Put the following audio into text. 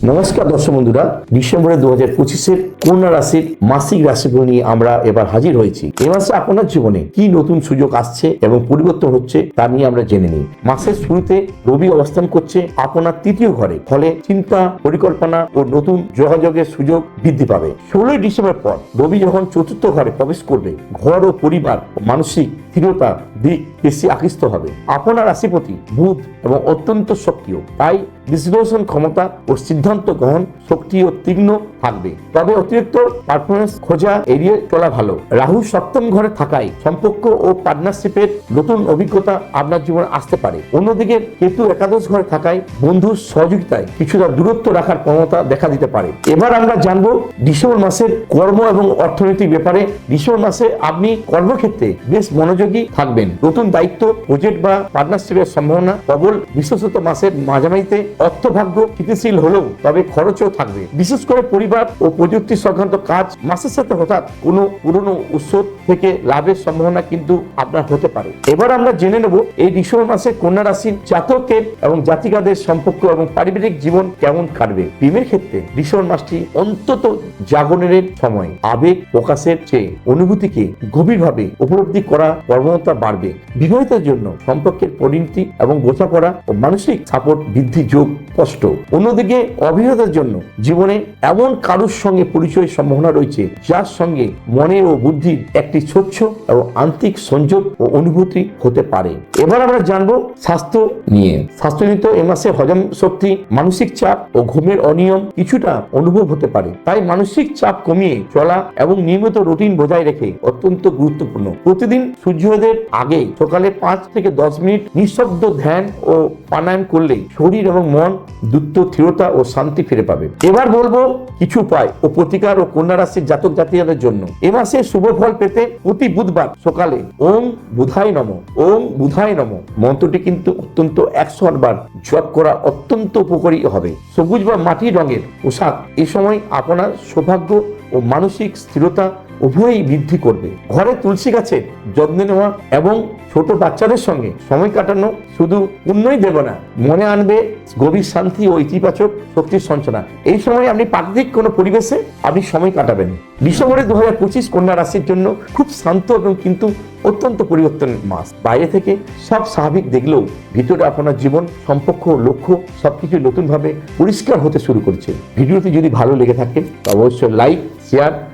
নমস্কার দর্শক বন্ধুরা, ডিসেম্বরের দু হাজার পঁচিশের কন্যা রাশির মাসিক রাশিফল নিয়ে আমরা এবার হাজির হয়েছি। এ মাসে আপনার জীবনে কি নতুন সুযোগ আসছে এবং পরিবর্তন হচ্ছে তা নিয়ে আমরা জেনে নিই। মাসের শুরুতে রবি অবস্থান করছে আপনার তৃতীয় ঘরে, ফলে চিন্তা, পরিকল্পনা ও নতুন যোগাযোগের সুযোগ বৃদ্ধি পাবে। ষোলোই ডিসেম্বর পর রবি যখন চতুর্থ ঘরে প্রবেশ করবে, ঘর ও পরিবার মানসিক স্থিরতা দিক বেশি আকৃষ্ট হবে। আপনার রাশিপতি বুধ এবং অত্যন্ত সক্রিয়, তাই বিশ্লেষণ ক্ষমতা ও সিদ্ধান্ত গ্রহণ শক্তি ও তীক্ষ্ণ থাকবে। তবে অতিরিক্ত পারফরমেন্স খোঁজা এড়িয়ে চলা ভালো। রাহু সপ্তম ঘরে থাকায় সম্পর্ক ও পার্টনারশিপের নতুন অভিজ্ঞতা আপনার জীবনে আসতে পারে। অন্যদিকে কেতু একাদশ ঘরে থাকায় বন্ধুর সহযোগিতায় কিছুটা দূরত্ব রাখার প্রবণতা দেখা দিতে পারে। এবার আমরা জানব ডিসেম্বর মাসের কর্ম এবং অর্থনৈতিক ব্যাপারে। ডিসেম্বর মাসে আপনি কর্মক্ষেত্রে বেশ মনোযোগী থাকবেন। নতুন দায়িত্ব প্রজেক্ট বা পার্টনারশিপের সম্ভাবনা প্রবল। বিশেষত মাসের মাঝামাঝিতে অর্থভাগ্য স্থিতিশীল হলেও তবে খরচও থাকবে। বিশেষ করে পরিবার ও প্রযুক্তি সংক্রান্ত কাজ মাসের সাথে হঠাৎ কোনো পুরনো উৎস থেকে লাভের সম্ভাবনা কিন্তু আপনার হতে পারে। এবার আমরা জেনে নেব এই ডিসেম্বর মাসে কন্যা রাশির জাতকের এবং জাতিকাদের সম্পর্ক এবং পারিবারিক জীবন কেমন কাটবে। প্রেমের ক্ষেত্রে ডিসেম্বর মাসটি অন্তত জাগরণের সময়। আবেগ প্রকাশের চেয়ে অনুভূতিকে গভীরভাবে উপলব্ধি করা কর্মতা বাড়বে। বিবাহিতের জন্য সম্পর্কের পরিণতি এবং বোঝাপড়া ও মানসিক সাপোর্ট বৃদ্ধি যোগ স্পষ্ট অন্যদিকে অভিজ্ঞতার জন্য জীবনে এমন কারুর সঙ্গে পরিচয়ের সম্ভাবনা রয়েছে, যার সঙ্গে মনে ও বুদ্ধির একটি স্বচ্ছ এবং আন্তিক সংযোগ ও অনুভূতি হতে পারে। এবার আমরা জানব স্বাস্থ্য নিয়ে। স্বাস্থ্যজনিত এ মাসে হজম শক্তি, মানসিক চাপ ও ঘুমের অনিয়ম কিছুটা অনুভব হতে পারে। তাই মানসিক চাপ কমিয়ে চলা এবং নিয়মিত রুটিন বজায় রেখে অত্যন্ত গুরুত্বপূর্ণ। প্রতিদিন সূর্যোদয়ের আগে সকালে পাঁচ থেকে দশ মিনিট নিঃশব্দ ধ্যান ও প্রাণায়াম করলে শরীর এবং মন দ্রুত স্থিরতা ও শান্তি ফিরে পাবে। এবার বলব কিছু উপায় ও প্রতিকার ও কন্যা রাশির জাতক জাতিকাদের জন্য। এ মাসে শুভ ফল পেতে প্রতি বুধবার সকালে ওম বুধায় নম, ওম বুধায় নম। মন্ত্রটি কিন্তু অত্যন্ত একশো বার জপ করা অত্যন্ত উপকারী হবে। সবুজ বা মাটি রঙের পোশাক এ সময় আপনার সৌভাগ্য ও মানসিক স্থিরতা উভয়ই বৃদ্ধি করবে। ঘরে তুলসী গাছের যত্ন নেওয়া এবং ছোট বাচ্চাদের সঙ্গে সময় কাটানো শুধু পুণ্যই দেবে না, মনে আনবে গভীর শান্তি ও ইতিবাচক শক্তির সঞ্চনা এই সময় আপনি প্রাকৃতিক কোনো পরিবেশে আপনি সময় কাটাবেন। ডিসেম্বরে দু হাজার পঁচিশ কন্যা রাশির জন্য খুব শান্ত এবং কিন্তু অত্যন্ত পরিবর্তনের মাস। বাইরে থেকে সব স্বাভাবিক দেখলেও ভিতরে আপনার জীবন, সম্পর্ক, লক্ষ্য সবকিছু নতুনভাবে পরিষ্কার হতে শুরু করেছে। ভিডিওটি যদি ভালো লেগে থাকে অবশ্যই লাইক, শেয়ার